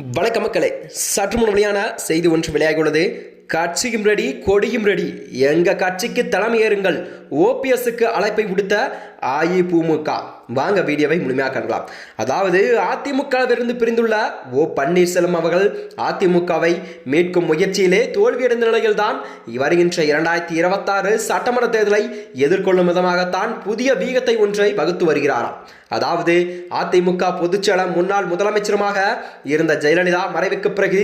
வணக்க மக்களே. சற்று முன் வெளியான செய்தி ஒன்று வெளியாகியுள்ளது. கட்சியும் ரெடி கொடியும் ரெடி எங்க கட்சிக்கு தலைமை ஏறுங்கள். ஓபிஎஸ்க்கு அழைப்பை விடுத்த அஇஅதிமுக வாங்க வீடியோவை முழுமையாக காணலாம். அதாவது அதிமுகவிலிருந்து பிரிந்துள்ள ஓ பன்னீர்செல்வம் அவர்கள் அதிமுகவை மீட்கும் முயற்சியிலே தோல்வியடைந்த நிலையில்தான் வருகின்ற இரண்டாயிரத்தி இருபத்தாறு சட்டமன்ற தேர்தலை எதிர்கொள்ளும் விதமாகத்தான் புதிய வீகத்தை ஒன்றை வகுத்து வருகிறாராம். அதாவது அதிமுக பொதுச்செயலர் முன்னாள் முதலமைச்சருமாக இருந்த ஜெயலலிதா மறைவுக்கு பிறகு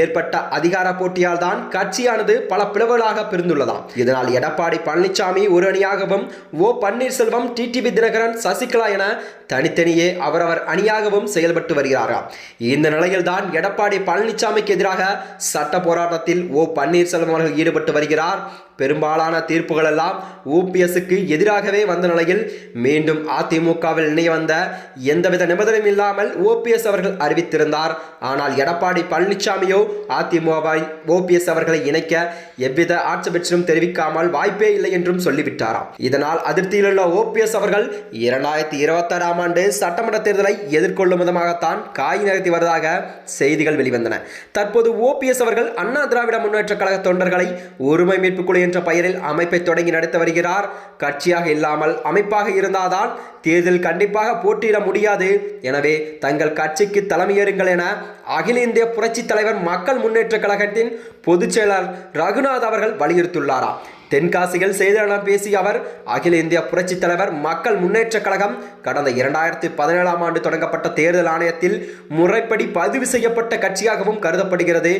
ஏற்பட்ட அதிகார போட்டியால் தான் கட்சியானது பல பிளவுகளாக பிரிந்துள்ளதாம். இதனால் எடப்பாடி பழனிசாமி ஒரு அணியாகவும் ஓ பன்னீர்செல்வம் டிடிவி தினகரன் சசிகலா என தனித்தனியே அவரவர் அணியாகவும் செயல்பட்டு வருகிறாராம். இந்த நிலையில்தான் எடப்பாடி பழனிசாமிக்கு எதிராக சட்ட போராட்டத்தில் ஓ பன்னீர்செல்வம் அவர்கள் ஈடுபட்டு வருகிறார். பெரும்பாலான தீர்ப்புகள் எல்லாம் ஓபிஎஸ்க்கு எதிராகவே வந்த நிலையில் மீண்டும் அதிமுகவில் இணைய வந்த எந்தவித நிபந்தனையும் இல்லாமல் ஓபிஎஸ் அவர்கள் அறிவித்திருந்தார். ஆனால் எடப்பாடி பழனிசாமியோ அதிமுகவை ஓபிஎஸ் அவர்களை இணைக்க எவ்வித ஆட்சேபட்சமும் தெரிவிக்காமல் வாய்ப்பே இல்லை என்றும் சொல்லிவிட்டாராம். இதனால் அதிருப்தியிலுள்ள ஓபிஎஸ் அவர்கள் இரண்டாயிரத்தி இருபத்தாறாம் ஆண்டு சட்டமன்ற தேர்தலை எதிர்கொள்ளும் விதமாகத்தான் காய் நகர்த்தி வருவதாக செய்திகள் வெளிவந்தன. தற்போது ஓபிஎஸ் அவர்கள் அண்ணா திராவிட முன்னேற்ற கழக தொண்டர்களை ஒருமை மீட்பு குழு என்ற பெயரில் அமைப்பை தொடங்கி நடத்தி வருகிறார். கட்சியாக இல்லாமல் அமைப்பாக இருந்தால்தான் தேர்தல் கண்டிப்பாக போட்டியிட முடியாது. எனவே தங்கள் கட்சிக்கு தலைமையேறுங்கள் என அகில இந்திய புரட்சி தலைவர் மக்கள் முன்னேற்ற கழகத்தின் பொதுச் செயலாளர் ரகுநாத் அவர்கள் வலியுறுத்தியுள்ளாராம் தென்காசியில் செய்தியாளர்களிடம் பேசிய அவர் அகில இந்திய புரட்சி தலைவர் மக்கள் முன்னேற்ற கழகம் கடந்த இரண்டாயிரத்தி பதினேழாம் ஆண்டு தொடங்கப்பட்ட தேர்தல் ஆணையத்தில் முறைப்படி பதிவு செய்யப்பட்ட கட்சியாகவும் கருதப்படுகிறது.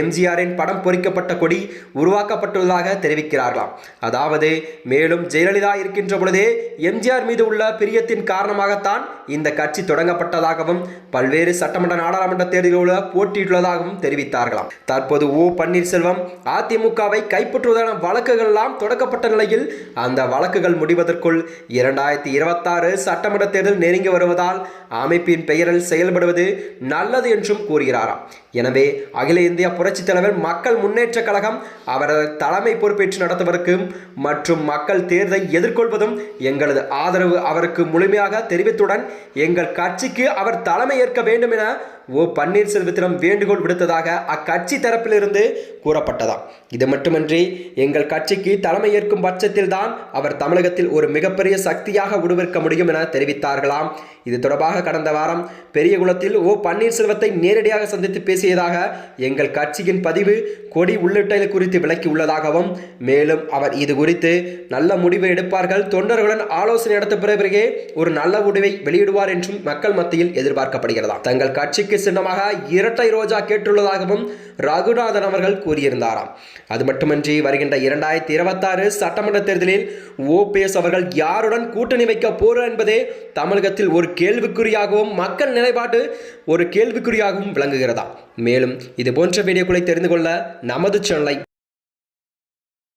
எம்ஜிஆரின் படம் பொறிக்கப்பட்ட கொடி உருவாக்கப்பட்டுள்ளதாக தெரிவிக்கிறார்களாம். அதாவது மேலும் ஜெயலலிதா இருக்கின்ற பொழுதே எம்ஜிஆர் மீது உள்ள பிரியத்தின் காரணமாகத்தான் இந்த கட்சி தொடங்கப்பட்டதாகவும் பல்வேறு சட்டமன்ற நாடாளுமன்ற தேர்தலில் போட்டியிட்டுள்ளதாகவும் தெரிவித்தார்களாம். தற்போது ஓ பன்னீர்செல்வம் அதிமுகவை கைப்பற்றுவதான வழக்குகள் எல்லாம் தொடக்கப்பட்ட நிலையில் அந்த வழக்குகள் முடிவதற்குள் இரண்டாயிரத்தி இருபத்தாறு சட்டமன்ற தேர்தல் நெருங்கி வருவதால் அமைப்பின் பெயரில் செயல்படுவது நல்லது என்றும் கூறுகிறாராம். எனவே அகில இந்திய புரட்சித் தலைவர் மக்கள் முன்னேற்ற கழகம் அவரது தலைமை பொறுப்பேற்று நடத்துவதற்கும் மற்றும் மக்கள் தேர்தலை எதிர்கொள்வதும் எங்களது ஆதரவு அவருக்கு முழுமையாக தெரிவித்துடன் எங்கள் கட்சிக்கு அவர் தலைமை ஏற்க வேண்டும் என ஓ பன்னீர்செல்வத்திடம் வேண்டுகோள் விடுத்ததாக அக்கட்சி தரப்பிலிருந்து கூறப்பட்டதாம். இது மட்டுமின்றி எங்கள் கட்சிக்கு தலைமை ஏற்கும் பட்சத்தில் தான் அவர் தமிழகத்தில் ஒரு மிகப்பெரிய சக்தியாக உருவெடுக்க முடியும் என தெரிவித்தார்களாம். இது தொடர்பாக கடந்த வாரம் பெரியகுளத்தில் ஓ பன்னீர்செல்வத்தை நேரடியாக சந்தித்து பேசியதாக எங்கள் கட்சியின் பதிவு கொடி உள்ளிட்டது குறித்து விளக்கியுள்ளதாகவும் மேலும் அவர் இது குறித்து நல்ல முடிவு எடுப்பார்கள் தொண்டர்களுடன் ஆலோசனை நடத்த பிறகே ஒரு நல்ல முடிவை வெளியிடுவார் என்றும் மக்கள் மத்தியில் எதிர்பார்க்கப்படுகிறதா தங்கள் கட்சிக்கு சின்னமாக இரட்டை ரோஜா கேட்டுள்ளதாகவும் ரகுநாதன் அவர்கள் கூறியிருந்தாராம். அது மட்டுமின்றி வருகின்ற இரண்டாயிரத்தி இருபத்தாறு சட்டமன்ற தேர்தலில் ஓபிஎஸ் அவர்கள் யாருடன் கூட்டணி வைக்க போறார் என்பதே தமிழகத்தில் ஒரு கேள்விக்குறியாகவும் மக்கள் நிலைப்பாடு ஒரு கேள்விக்குறியாகவும் விளங்குகிறதா. மேலும் இது போன்ற வீடியோக்களை தெரிந்து கொள்ள நமது சேனலை